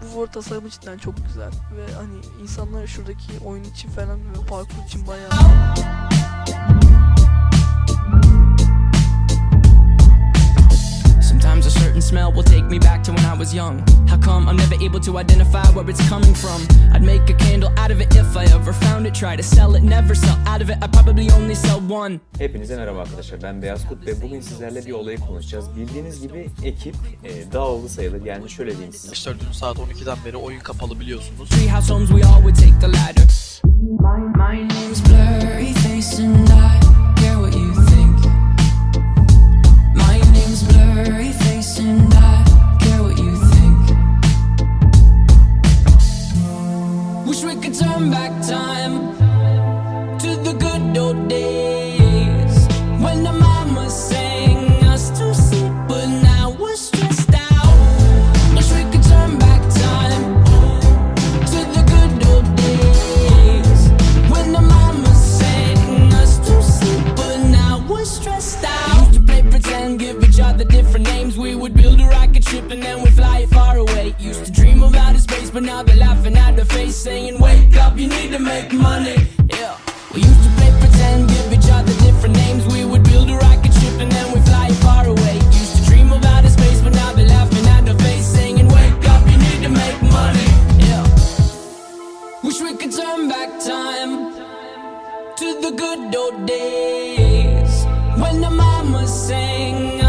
World tasarımı cidden çok güzel ve hani insanlar şuradaki oyun için falan ve parkur için bayağı smell will take me back to when I was young. How come I'm never able to identify where it's coming from? I'd make a candle out of it if I ever found it. Try to sell it, never sell out of it. I'd probably only sell one. Hepinize merhaba arkadaşlar. Ben Beyaz Kurt ve bugün sizlerle bir olayı konuşacağız. Bildiğiniz gibi ekip e, dağıldı sayılır. Yani şöyle diyeyim size. Arkadaşlar dün saat 12'den beri oyun kapalı biliyorsunuz. Treehouse homes, we all would take the ladder. My, my name's Wish we could turn back time to the good old days when the mama sang us to sleep, but now we're stressed out. Wish we could turn back time to the good old days when the mama sang us to sleep, but now we're stressed out. Used to play pretend, give each other different names. We would build a rocket ship and then we'd fly it far away. Used to dream of outer space, but now they're laughing at the face, saying, you need to make money. Yeah. We used to play pretend, give each other different names. We would build a rocket ship and then we fly far away. Used to dream about outer space, but now they're laughing at our face, singing, Wake up, you need to make money. Yeah. Wish we could turn back time to the good old days when the mama sang.